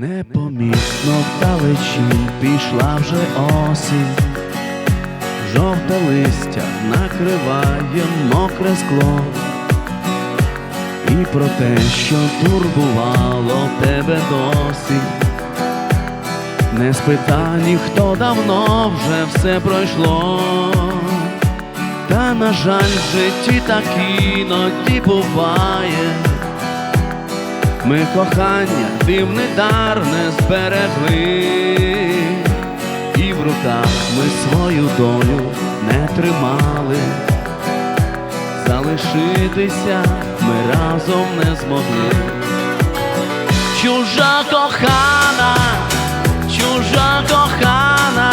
Непомітно вдалечі пішла вже осінь, жовте листя накриває мокре скло, і про те, що турбувало тебе досі, не спита ніхто давно вже все пройшло. Та, на жаль, в житті так іноді буває. Ми кохання дивний дар не зберегли, і в руках ми свою долю не тримали, залишитися ми разом не змогли. Чужа кохана, чужа кохана,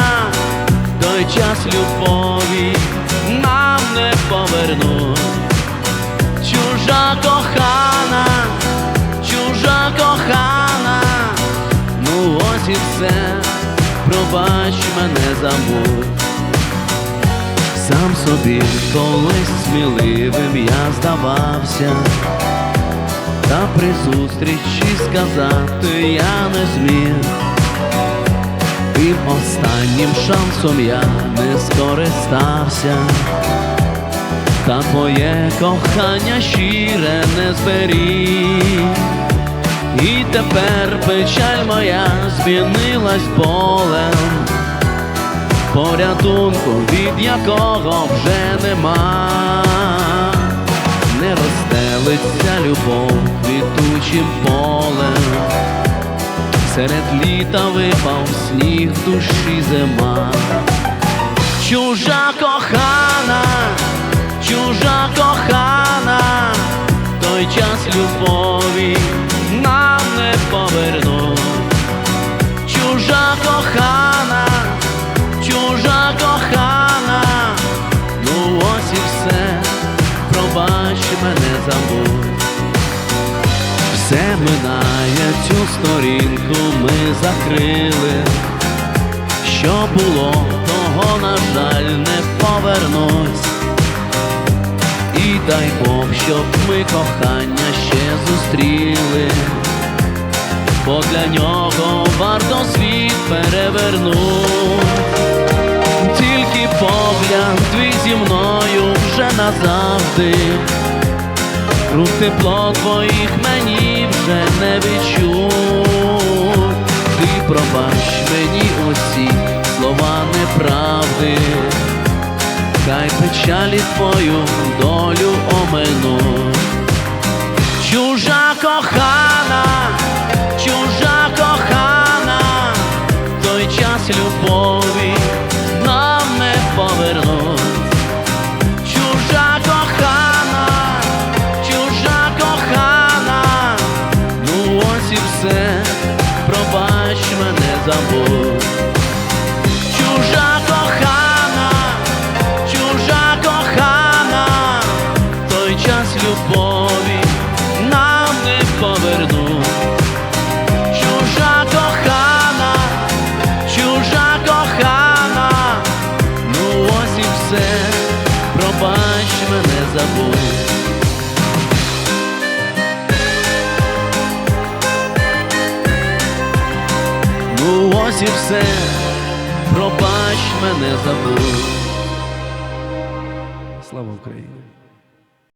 той час любові нам не повернуть. Чужа кохана, пробач мене забудь. Сам собі колись сміливим я здавався, та при зустрічі сказати я не зміг. Тим останнім шансом я не скористався, та твоє кохання щире не зберіг. І тепер печаль моя змінилась болем, порятунку, від якого вже нема, не розстелиться любов квітучим полем. Серед літа випав сніг душі зима. Чужа кохана, чужа кохана, той час любові забудь. Все минає цю сторінку ми закрили. Що було, того, на жаль, не повернусь. І дай Бог, щоб ми кохання ще зустріли, бо для нього варто світ перевернуть. Тільки погляд твій зі мною вже назавжди. Рук тепло твоїх мені вже не відчуть. Ти пробач мені усі слова неправди, хай печалі твою долю оминуть час любові нам не повернуть. Чужа кохана, чужа кохана, ну ось і все, пробач мене забудь. Ну ось і все, пробач мене забудь.